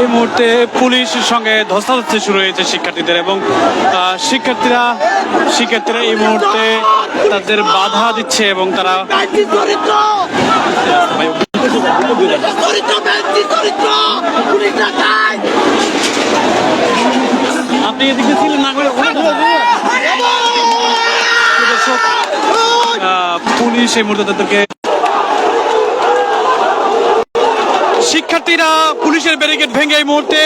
এই মুহূর্তে পুলিশের সঙ্গে ধস্তাধস্তি শুরু হয়েছে শিক্ষার্থীদের এবং শিক্ষার্থীরা শিক্ষার্থীরা এই মুহূর্তে তাদের বাধা দিচ্ছে এবং তারা আপনি এদিকে ছিলেন পুলিশ এই মুহূর্তে তাদেরকে শিক্ষার্থীরা পুলিশের ব্যারিকেড ভেঙে এই মুহূর্তে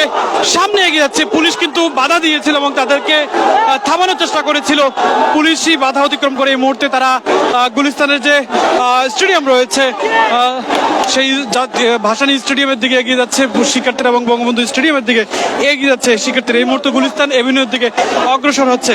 সামনে এগিয়ে যাচ্ছে। পুলিশ কিন্তু বাধা দিয়েছিল এবং তাদেরকে থামানোর চেষ্টা করেছিল। পুলিশই বাধা অতিক্রম করে এই মুহূর্তে তারা গুলিস্তানের যে স্টেডিয়াম রয়েছে সেই ভাসানী স্টেডিয়ামের দিকে এগিয়ে যাচ্ছে শিক্ষার্থীরা এবং বঙ্গবন্ধু স্টেডিয়ামের দিকে এগিয়ে যাচ্ছে শিক্ষার্থীরা। এই মুহূর্তে গুলিস্তান এভিনিউর দিকে অগ্রসর হচ্ছে।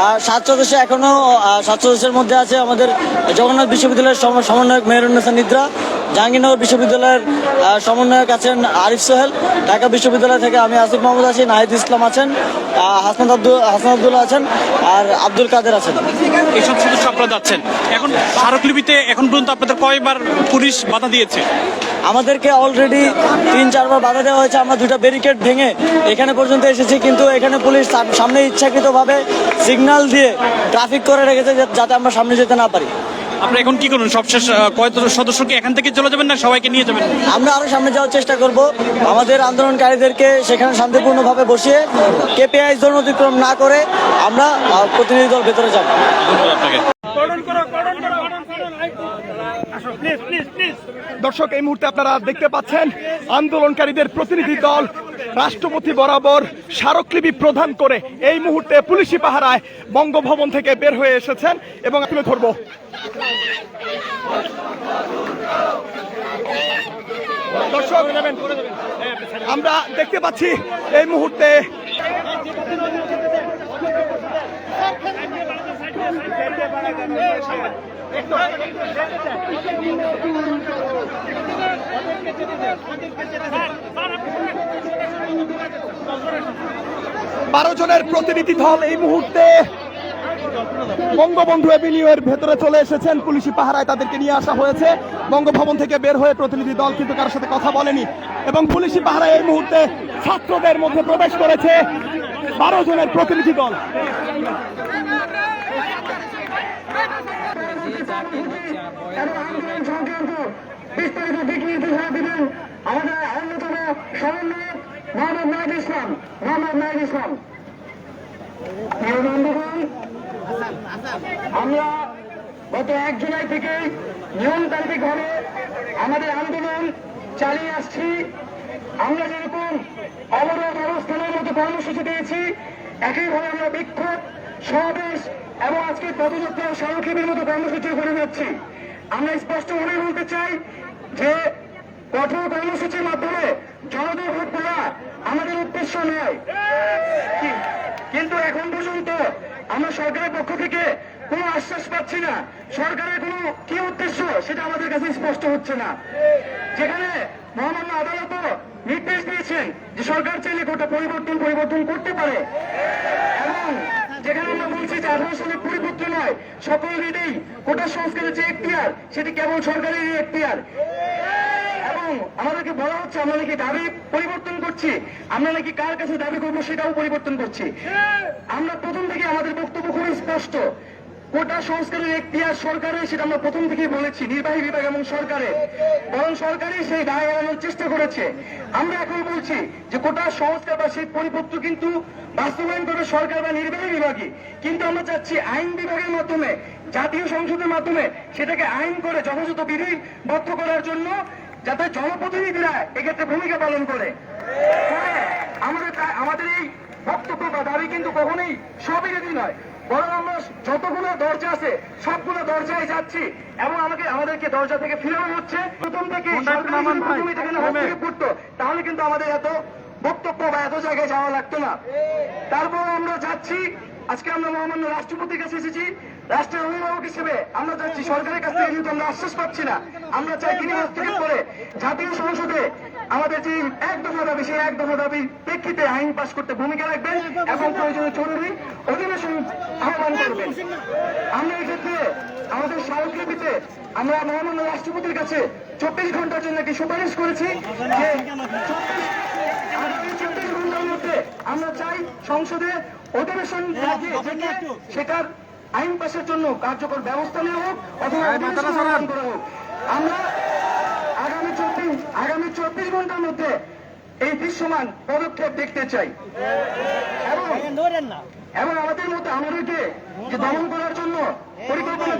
সাত সদস্য এখনও আহ, সাত সদস্যের মধ্যে আছে আমাদের জগন্নাথ বিশ্ববিদ্যালয়ের সমন্বয়ক মেহরুন্নেসা নিদ্রা। জাহাঙ্গীরনগর বিশ্ববিদ্যালয়ের সমন্বয়ক আছেন আরিফ সোহেল। ঢাকা বিশ্ববিদ্যালয় থেকে আমি আসিফ মোহাম্মদ আছি নাহিদ ইসলাম আছেন আহ, হাসনাত আব্দুল হাসনাত আব্দুল্লাহ আছেন আর আব্দুল কাদের আছেন। এইসব সদস্য আপনারা যাচ্ছেন। এখন স্মারকলিপিতে এখন পর্যন্ত আপনাদের কয়বার পুলিশ বাধা দিয়েছে? আমাদেরকে অলরেডি তিন চারবার বাধা দেওয়া হয়েছে আমরা দুটা ব্যারিকেড ভেঙে এখানে পর্যন্ত এসেছি কিন্তু এখানে পুলিশ সাম- সামনে ইচ্ছাকৃতভাবে সিগন্যাল দিয়ে ট্রাফিক করে রেখেছে যাতে আমরা সামনে যেতে না পারি। আপনি এখন কি করুন? সবশেষ কয় সদস্যকে এখান থেকে চলে যাবেন না সবাইকে নিয়ে যাবেন? আমরা আরও সামনে যাওয়ার চেষ্টা করব। আমাদের আন্দোলনকারীদেরকে সেখানে শান্তিপূর্ণভাবে বসিয়ে কেপিআই জোন অতিক্রম না করে আমরা প্রতিনিধি দল ভেতরে যাব। দর্শক এই মুহূর্তে আপনারা দেখতে পাচ্ছেন আন্দোলনকারীদের প্রতিনিধি দল রাষ্ট্রপতি বরাবর স্মারকলিপি প্রদান করে এই মুহূর্তে পুলিশি পাহারায় বঙ্গভবন থেকে বের হয়ে এসেছেন এবং তুলে ধরবো। দর্শক, আমরা দেখতে পাচ্ছি এই মুহূর্তে বারো জনের প্রতিনিধি দল এই মুহূর্তে বঙ্গবন্ধু এভিনিউ এর ভেতরে চলে এসেছেন। পুলিশি পাহারায় তাদেরকে নিয়ে আসা হয়েছে। বঙ্গভবন থেকে বের হয়ে প্রতিনিধি দল কিন্তু কারোর সাথে কথা বলেনি। এবং পুলিশি পাহারায় এই মুহূর্তে ছাত্রদের মধ্যে প্রবেশ করেছে বারো জনের প্রতিনিধি দল। বিস্তারিত দিক নির্দেশনা দিবেন আমাদের অন্যতম সমন্বয়ক মোহাম্মদ নাহিদ ইসলাম, মোহাম্মদ নাহিদ ইসলাম। আমরা গত এক জুলাই থেকে নিয়মতান্ত্রিকভাবে আমাদের আন্দোলন চালিয়ে আসছি। আমরা যেরকম অবরোধ অবস্থানের মতো কর্মসূচি দিয়েছি, একইভাবে আমরা বিক্ষোভ, সমাবেশ এবং আজকে পদযাত্রা সড়কের মতো কর্মসূচি করে যাচ্ছি। আমরা স্পষ্ট মনে বলতে চাই যে কঠোর কর্মসূচির মাধ্যমে জনতা ভোট করা আমাদের উদ্দেশ্য নয়। কিন্তু এখন পর্যন্ত আমরা সরকারের পক্ষ থেকে কোনো আশ্বাস পাচ্ছি না। সরকারের কোনো কি উদ্দেশ্য সেটা আমাদের কাছে স্পষ্ট হচ্ছে না। যেখানে মহামান্য আদালত নির্দেশ দিয়েছেন যে সরকার চাইলে গোটা পরিবর্তন পরিবর্তন করতে পারে। এবং যেখানে আমরা বলছি যে আঠারো সালের পরিবর্তন নয়, সকল রিটেই কোটা সংস্কারের যে এখতিয়ার, সেটি কেবল সরকারেরই এখতিয়ার। এবং আমাদেরকে বলা হচ্ছে, আমরা নাকি দাবি পরিবর্তন করছি। আমরা নাকি কার কাছে দাবি করব সেটাও পরিবর্তন করছি। আমরা প্রথম থেকে আমাদের বক্তব্য খুবই স্পষ্ট। কোটা সংস্কারের এখতিয়ার সরকারের সেটা আমরা প্রথম থেকেই বলেছি, নির্বাহী বিভাগ এবং সরকারের বরং সরকারই সেই দায় এড়ানোর চেষ্টা করেছে। আমরা এখন বলছি যে কোটা সংস্কার বা সেই পরিপত্র কিন্তু বাস্তবায়ন করবে সরকার বা নির্বাহী বিভাগই। কিন্তু আমরা চাচ্ছি আইন বিভাগের মাধ্যমে, জাতীয় সংসদের মাধ্যমে, সেটাকে আইন করে যথাযথ বিধিবদ্ধ করার জন্য যাতে জনপ্রতিনিধিরা এক্ষেত্রে ভূমিকা পালন করে। আমাদের আমাদের এই বক্তব্য বা দাবি কিন্তু কখনোই সবিরোধী নয়। বরং আমরা যতগুলো দরজা আছে সবগুলো দরজায় যাচ্ছি এবং আমাকে আমাদেরকে দরজা থেকে ফিরানো হচ্ছে। প্রথম থেকে হস্তক্ষেপ করতো তাহলে কিন্তু আমাদের এত বক্তব্য বা এত জায়গায় যাওয়া লাগতো না। তারপর আমরা যাচ্ছি আজকে আমরা মহামান্য রাষ্ট্রপতির কাছে এসেছি। রাষ্ট্রের অভিভাবক হিসেবে আমরা যাচ্ছি সরকারের কাছ থেকে কিন্তু আমরা আশ্বাস পাচ্ছি না। আমরা চাই তিনি হস্তক্ষেপ করে জাতীয় সংসদে আমাদের যে এক দফা দাবি, সেই এক দফা দাবি প্রেক্ষিতে আইন পাশ করতে ভূমিকা রাখবেন এবং প্রয়োজনে জরুরি অধিবেশন আহ্বান করবেন। আমরা এক্ষেত্রে আমাদের স্মারকলিপিতে আমরা মহামান্য রাষ্ট্রপতির কাছে চব্বিশ ঘণ্টার জন্য একটি সুপারিশ করেছি যে চব্বিশ ঘণ্টার মধ্যে আমরা চাই সংসদে অধিবেশন সেটার আইন পাশের জন্য কার্যকর ব্যবস্থা নেওয়া হোক অথবা অধিবেশন করা হোক। আমরা আগামী চব্বিশ আগামী চব্বিশ ঘণ্টার মধ্যে এই দৃশ্যমান পদক্ষেপ দেখতে চাই। এবং এবং আমাদের মধ্যে আমাদেরকে যে দমন করার জন্য পরিকল্পনা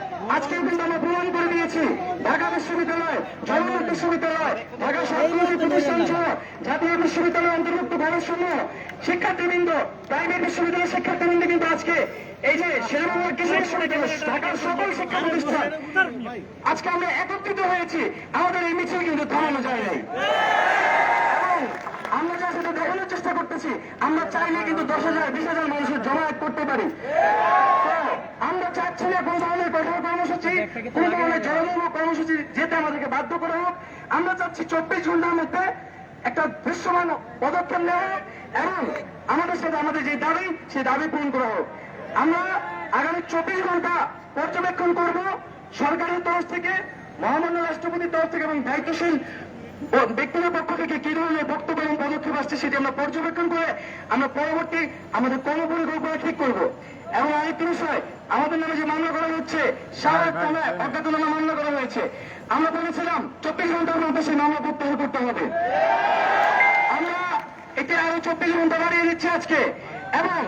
করা হচ্ছে কিন্তু আমরা প্রমাণ করে দিয়েছি। ঢাকা বিশ্ববিদ্যালয় জগন্নাথ বিশ্ববিদ্যালয়, ঢাকা সরকারি প্রতিষ্ঠান সহ জাতীয় বিশ্ববিদ্যালয় অন্তর্ভুক্ত গবেষণা শিক্ষার্থীবৃন্দ, প্রাইভেট বিশ্ববিদ্যালয়ের শিক্ষার্থীবৃন্দ কিন্তু আজকে এই যে শেরবাংলা কৃষি বিশ্ববিদ্যালয় ঢাকার সকল শিক্ষা প্রতিষ্ঠান আজকে আমরা একত্রিত হয়েছি। আমাদের এই মিছিল কিন্তু থামানো যায় নাই। আমরা যা সেটা দেখানোর চেষ্টা করতেছি, আমরা চাইলে কিন্তু দশ হাজার, বিশ হাজার মানুষের জমায়েত করতে পারি। আমরা চাচ্ছি না কোন কঠোর কর্মসূচি কোন ধরনের জনমূলক কর্মসূচি যেতে আমাদেরকে বাধ্য করা হোক আমরা চাচ্ছি চব্বিশ ঘণ্টার মধ্যে একটা দৃশ্যমান পদক্ষেপ নেওয়া হোক এবং আমাদের সাথে আমাদের যে দাবি সেই দাবি পূরণ করা হোক। আমরা আগামী চব্বিশ ঘণ্টা পর্যবেক্ষণ করব সরকারের তরফ থেকে মহামান্য রাষ্ট্রপতির তরফ থেকে এবং দায়িত্বশীল ব্যক্তিদের পক্ষ থেকে কি ধরনের বক্তব্য এবং পদক্ষেপ আসছে সেটি আমরা পর্যবেক্ষণ করে আমরা পরবর্তী আমাদের কর্মপরিকল্পনা ঠিক করব। এবং আরেকটি বিষয় আমাদের নামে যে মামলা করা হচ্ছে সারা থানায় অজ্ঞাতনামা মামলা করা হয়েছে। আমরা বলেছিলাম চব্বিশ ঘণ্টার মধ্যে সেই মামলা প্রত্যাহার করতে হবে। আমরা এটা আরও চব্বিশ ঘণ্টা বাড়িয়ে দিচ্ছি আজকে। এবং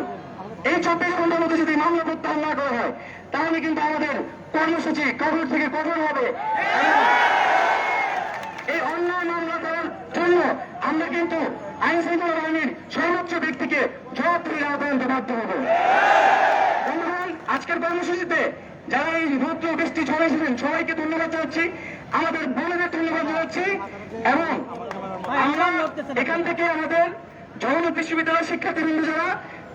এই চব্বিশ ঘণ্টার মধ্যে যদি মামলা প্রত্যাহার না করা হয় তাহলে কিন্তু আমাদের কর্মসূচি কঠোর থেকে কঠোর হবে। এই অন্যায় মামলা করার জন্য আমরা কিন্তু আইন শৃঙ্খলা বাহিনীর সর্বোচ্চ ব্যক্তিকে জবাবদিহির আওতায় আনতে বাধ্য হব। আজকের কর্মসূচিতে যারা এই রৌদ্র বৃষ্টি এসেছেন, সবাইকে ধন্যবাদ জানাচ্ছি। আমাদের বোনেদের ধন্যবাদ জানাচ্ছি এবং আমরা এখান থেকে আমাদের জগন্নাথ বিশ্ববিদ্যালয়ের শিক্ষার্থীবৃন্দ যারা,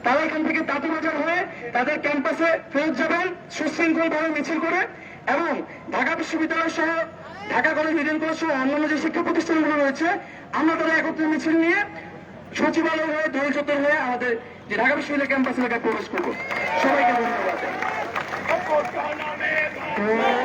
তারা এখান থেকে তাঁতিবাজার হয়ে তাদের ক্যাম্পাসে ফেরত যাবেন, সুশৃঙ্খলভাবে মিছিল করে এবং ঢাকা বিশ্ববিদ্যালয় সহ ঢাকা কলেজ ইডেন কলেজ সহ অন্যান্য যে শিক্ষা প্রতিষ্ঠানগুলো রয়েছে, আমরা তারা একত্রে মিছিল নিয়ে সচিবালয় হয়ে দোল চত্বর হয়ে আমাদের যে ঢাকা বিশ্ববিদ্যালয় ক্যাম্পাস এলাকায় প্রবেশ করব। সবাইকে ধন্যবাদ